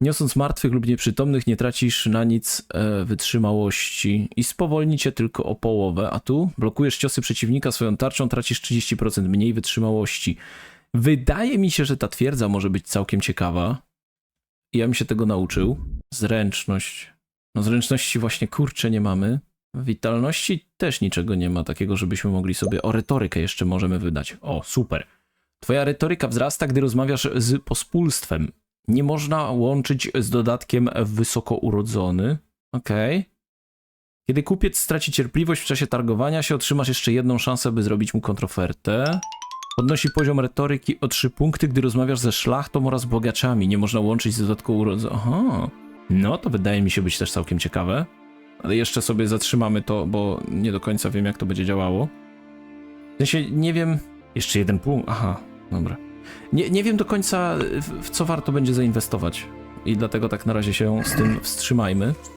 Niosąc martwych lub nieprzytomnych, nie tracisz na nic e, wytrzymałości i spowolni cię tylko o połowę, a tu blokujesz ciosy przeciwnika swoją tarczą, tracisz 30% mniej wytrzymałości. Wydaje mi się, że ta twierdza może być całkiem ciekawa. Ja bym się tego nauczył. Zręczność. No zręczności właśnie kurcze nie mamy. Witalności też niczego nie ma takiego, żebyśmy mogli sobie... O, retorykę jeszcze możemy wydać. O, super. Twoja retoryka wzrasta, gdy rozmawiasz z pospólstwem. Nie można łączyć z dodatkiem wysoko urodzony. Okej. Kiedy kupiec straci cierpliwość w czasie targowania się, otrzymasz jeszcze jedną szansę, by zrobić mu kontrofertę. Podnosi poziom retoryki o 3 punkty, gdy rozmawiasz ze szlachtą oraz bogaczami. Nie można łączyć z dodatku urodzony. Aha. No, to wydaje mi się być też całkiem ciekawe. Ale jeszcze sobie zatrzymamy to, bo nie do końca wiem, jak to będzie działało. W sensie nie wiem. Jeszcze jeden punkt. Aha, dobra. Nie, nie wiem do końca, w, w co warto będzie zainwestować. I dlatego tak na razie się z tym wstrzymajmy.